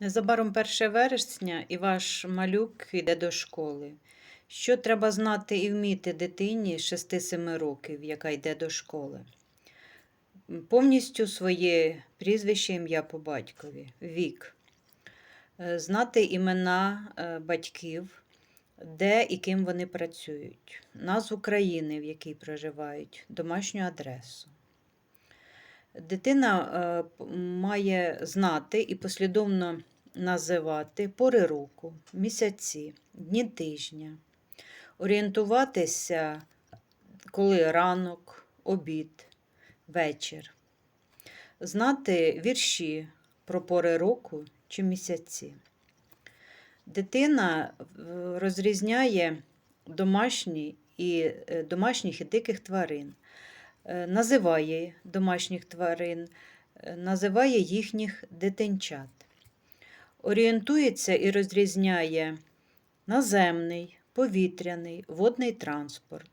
Незабаром 1 вересня і ваш малюк йде до школи. Що треба знати і вміти дитині з 6-7 років, яка йде до школи? Повністю своє прізвище, ім'я по батькові, вік, Е, знати імена е, батьків, де і ким вони працюють, назву країни, в якій проживають, домашню адресу. Дитина е, має знати і послідовно називати пори року, місяці, дні тижня, орієнтуватися, коли ранок, обід, вечір, знати вірші про пори року чи місяці. Дитина е, розрізняє домашні і, е, домашніх і диких тварин називає домашніх тварин, е, називає їхніх дитинчат. Орієнтується і розрізняє наземний, повітряний, водний транспорт.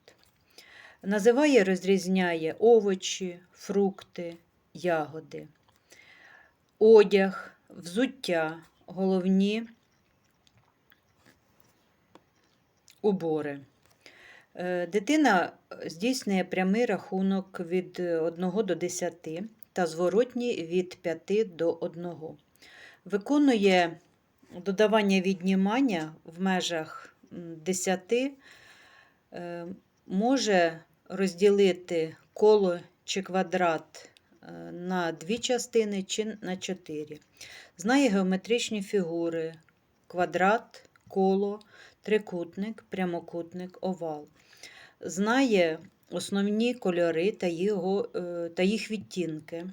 Називає розрізняє овочі, фрукти, ягоди, одяг, взуття, головні убори. Е, Дитина здійснює прямий рахунок від 1 до 10 та зворотній від 5 до 1. Виконує додавання віднімання в межах 10, е, може розділити коло чи квадрат е, на дві частини чи на 4. Знає геометричні фігури: квадрат, коло, трикутник, прямокутник, овал. Знає основні кольори та, його, е, та їх відтінки.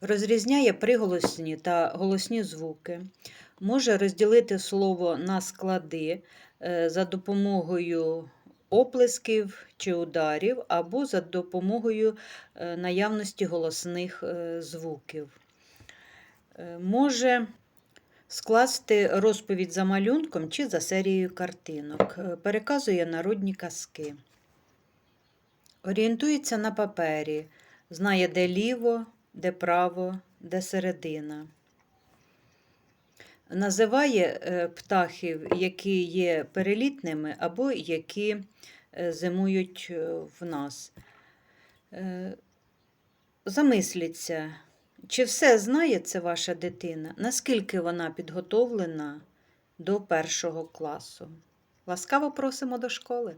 Розрізняє приголосні та голосні звуки. Може розділити слово на склади е, за допомогою оплесків чи ударів, або за допомогою е, наявності голосних звуків. Може скласти розповідь за малюнком чи за серією картинок, Е, переказує народні казки. Орієнтується на папері, знає, де ліво, де право, де середина. Називає е, птахів, які є перелітними або які е, зимують в нас. Замисліться, чи все знає це ваша дитина? Наскільки вона підготовлена до першого класу? Ласкаво просимо до школи.